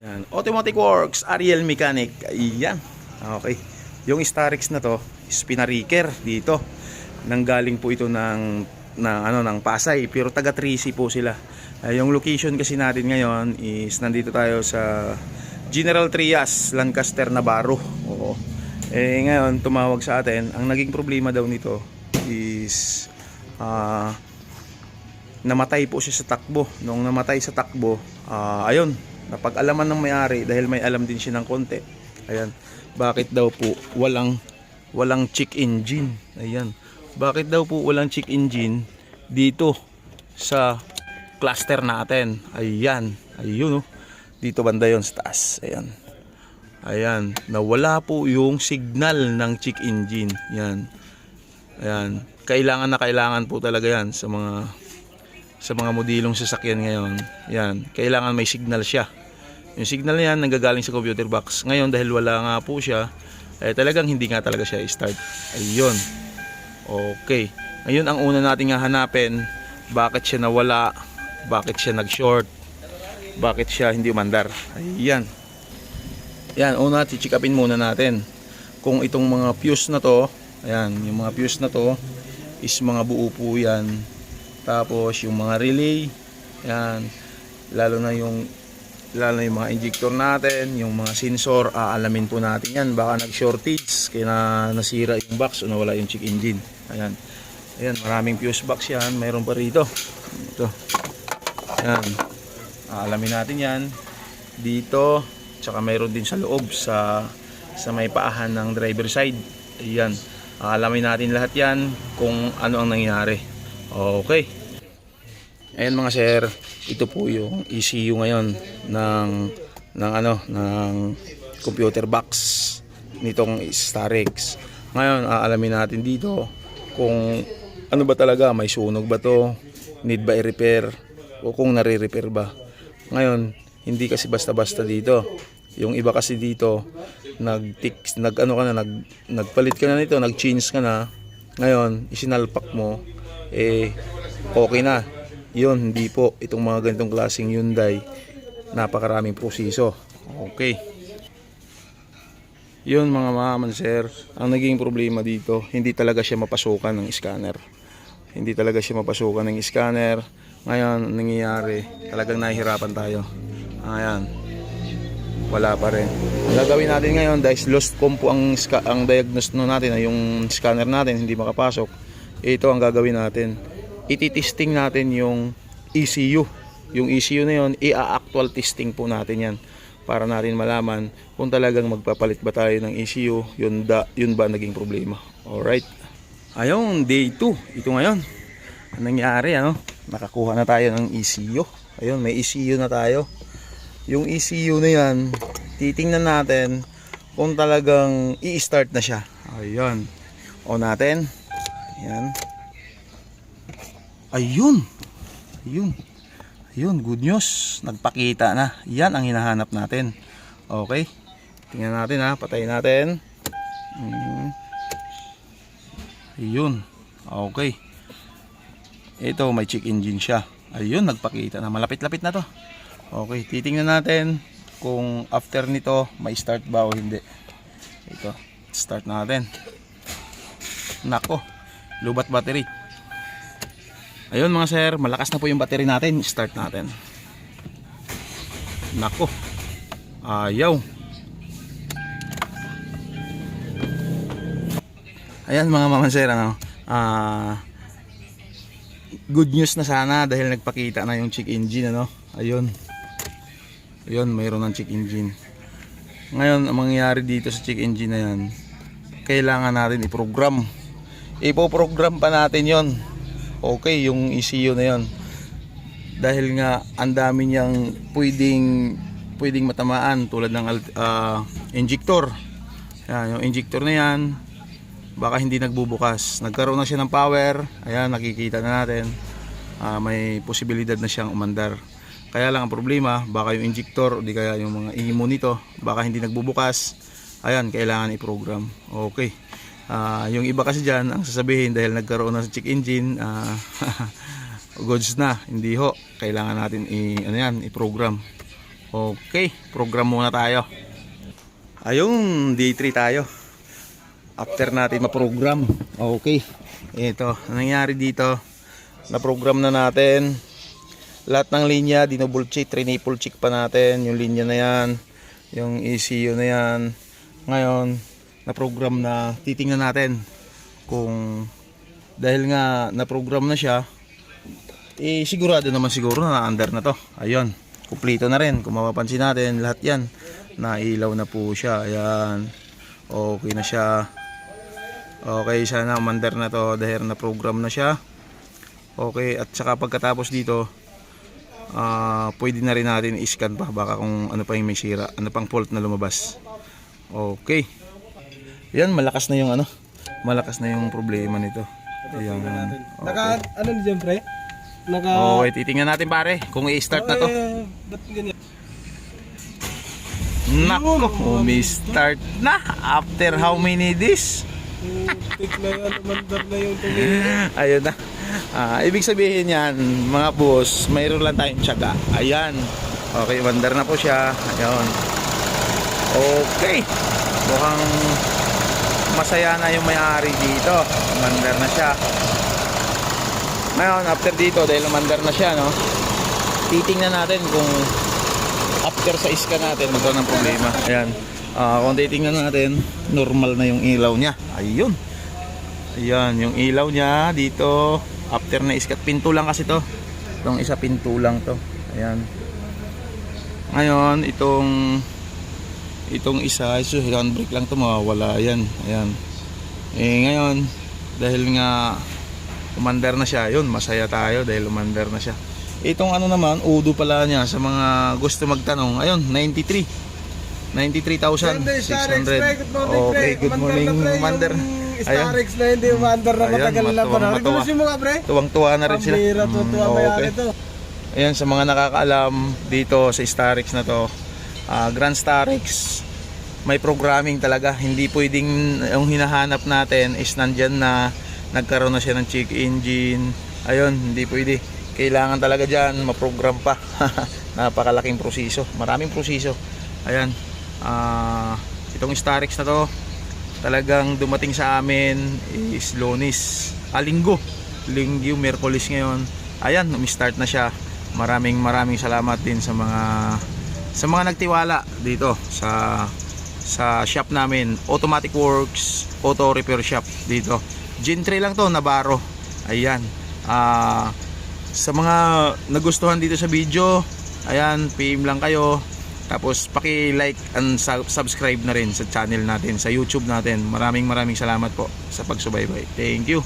Yan. Automatic Works, Ariel Mechanic. Ayan. Okay. Yung Starix na to, is pinariker dito. Nanggaling po ito ng, ng, ano, ng Pasay. Pero taga 3C po sila. Eh, yung location kasi natin ngayon is nandito tayo sa General Trias, Lancaster, Navarro. Oo. Eh ngayon, tumawag sa atin. Ang naging problema daw nito is ah namatay po siya sa takbo. Nung namatay sa takbo, ah, ayun, napag-alaman ng may-ari dahil may alam din siya ng konti. Ayan, bakit daw po walang walang check engine? Ayan. Bakit daw po walang check engine dito sa cluster natin? Ayan, ayun oh. Dito banda yon sa taas. Ayan. Ayan, nawala po yung signal ng check engine. Yan. Ayan, kailangan na kailangan po talaga yan sa mga sa mga modelong sasakyan ngayon. Yan, kailangan may signal siya. Yung signal na yan nanggagaling sa computer box. Ngayon dahil wala nga po siya, eh talagang hindi nga talaga siya i-start. Ayun. Okay. Ngayon ang una nating hahanapin, bakit siya nawala, bakit siya nag-short, bakit siya hindi umandar. Ayan. Yan, una check upin muna natin kung itong mga fuse na to, ayan, yung mga fuse na to is mga buo po yan. Tapos yung mga relay, yan, lalo na yung lalo yung mga injector natin, yung mga sensor, aalamin po natin yan. Baka nag-shortage, kaya na nasira yung box o nawala yung check engine. Ayan. Ayan, maraming fuse box yan. Mayroon pa rito. Ito. Ayan. Aalamin natin yan. Dito, tsaka mayroon din sa loob sa sa may paahan ng driver side. Ayan. Aalamin natin lahat yan kung ano ang nangyari. Okay. Ayan mga sir, ito po yung ECU ngayon ng ng ano ng computer box nitong Starix. Ngayon, aalamin natin dito kung ano ba talaga, may sunog ba to, need ba i-repair o kung nare-repair ba. Ngayon, hindi kasi basta-basta dito. Yung iba kasi dito, nag nag ano ka na, nag nagpalit ka na nito, nag-change ka na. Ngayon, isinalpak mo eh okay na. Yun, hindi po. Itong mga ganitong klaseng Hyundai, napakaraming proseso. Okay. Yun mga maman sir, ang naging problema dito, hindi talaga siya mapasukan ng scanner. Hindi talaga siya mapasukan ng scanner. Ngayon, ang nangyayari, talagang nahihirapan tayo. Ayan. Wala pa rin. Ang gagawin natin ngayon, dahil lost compo ang, ang diagnose no natin, ay yung scanner natin, hindi makapasok. Ito ang gagawin natin. Ititesting natin yung ECU. Yung ECU na yun, i-actual testing po natin yan para natin malaman kung talagang magpapalit ba tayo ng ECU, yun, da, yun ba naging problema. Alright. Ayun, day 2. Ito ngayon. Ang nangyari, ano? Nakakuha na tayo ng ECU. Ayun, may ECU na tayo. Yung ECU na yan, titingnan natin kung talagang i-start na siya. Ayun. On natin. Ayan. Ayun. Ayun. Ayun, good news. Nagpakita na. Yan ang hinahanap natin. Okay. Tingnan natin ha. Patayin natin. Mm. Ayun. Okay. Ito, may check engine siya. Ayun, nagpakita na. Malapit-lapit na to. Okay, titingnan natin kung after nito, may start ba o hindi. Ito, start natin. Nako, lubat battery. Ayun mga sir, malakas na po yung battery natin. Start natin. Nako. Ayaw. Ayan mga mama sir, ano. Ah good news na sana dahil nagpakita na yung check engine ano. Ayun. Ayun, mayroon ng check engine. Ngayon, ang mangyayari dito sa check engine na yan, kailangan natin i-program. Ipo-program pa natin yon okay yung ECU na yon dahil nga ang dami niyang pwedeng pwedeng matamaan tulad ng ah, injector. Yan, yung injector na yan baka hindi nagbubukas. Nagkaroon na siya ng power. Ayan nakikita na natin. Ah, may posibilidad na siyang umandar. Kaya lang ang problema baka yung injector o di kaya yung mga imo nito baka hindi nagbubukas. Ayan kailangan i-program. Okay Ah, yung iba kasi dyan, ang sasabihin dahil nagkaroon na sa check engine, ah, goods na, hindi ho. Kailangan natin i, ano yan, i-program. Okay, program muna tayo. Ayun, day 3 tayo. After natin ma-program. Okay. Ito, ang nangyari dito, na-program na natin. Lahat ng linya, dinouble check, triple check pa natin. Yung linya na yan, yung ECU na yan. Ngayon, na-program na, titingnan natin kung dahil nga na-program na siya, eh sigurado naman siguro na under na to. Ayun, kumpleto na rin. Kung mapapansin natin, lahat yan, nailaw na po siya. Ayan, okay na siya. Okay, sana umandar na to dahil na-program na siya. Okay, at saka pagkatapos dito, ah pwede na rin natin i-scan pa baka kung ano pa yung may sira, ano pang fault na lumabas. Okay. Yan, malakas na yung ano, malakas na yung problema nito. Ayan. Naka, ano ni dyan, pre? Naka... Okay, titingnan natin pare kung i-start na to. Eh, ba't ganyan? Nako, umi-start na after how many days? Tik na yan, umandar na yung tumingin. Ayun na. Ah, ibig sabihin yan, mga boss, mayroon lang tayong tiyaga. Ayan. Okay, mandar na po siya. Ayun. Okay. Mukhang masaya na yung may-ari dito. Mandar na siya. Ngayon, after dito, dahil mandar na siya, no? Titingnan natin kung after sa iska natin, magkaroon ng problema. Ayan. Ah, kung titingnan natin, normal na yung ilaw niya. Ayun. Ayan, yung ilaw niya dito after na iskat pinto lang kasi to. Itong isa pinto lang to. Ayan. Ngayon, itong itong isa, so handbrake lang to mawawala yan. Ayan. Eh ngayon, dahil nga umandar na siya, yun, masaya tayo dahil umandar na siya. Itong ano naman, udo pala niya sa mga gusto magtanong. Ayun, 93. 93,600. Okay, good morning, Commander. Ayan. Starix na hindi umandar na matagal na panahon. matuwa. Gusto mo ka, pre? Tuwang-tuwa na rin sila. Pambira, tuwa Mm, okay. Ayan, sa mga nakakaalam dito sa Starix na to, ah, Grand Starix, may programming talaga. Hindi pwedeng yung hinahanap natin is nandyan na nagkaroon na siya ng check engine. Ayun, hindi pwede. Kailangan talaga dyan, maprogram pa. Napakalaking proseso. Maraming proseso. Ayan, ah, itong Starix na to, talagang dumating sa amin is Lonis. Ah, linggo. Linggo, Merkulis ngayon. Ayan, umi-start na siya. Maraming maraming salamat din sa mga sa mga nagtiwala dito sa sa shop namin. Automatic Works Auto Repair Shop dito. Gentry lang to, Navarro. Ayan. Ah sa mga nagustuhan dito sa video, ayan, PM lang kayo. Tapos paki-like and sub- subscribe na rin sa channel natin, sa YouTube natin. Maraming maraming salamat po sa pagsubaybay. Thank you.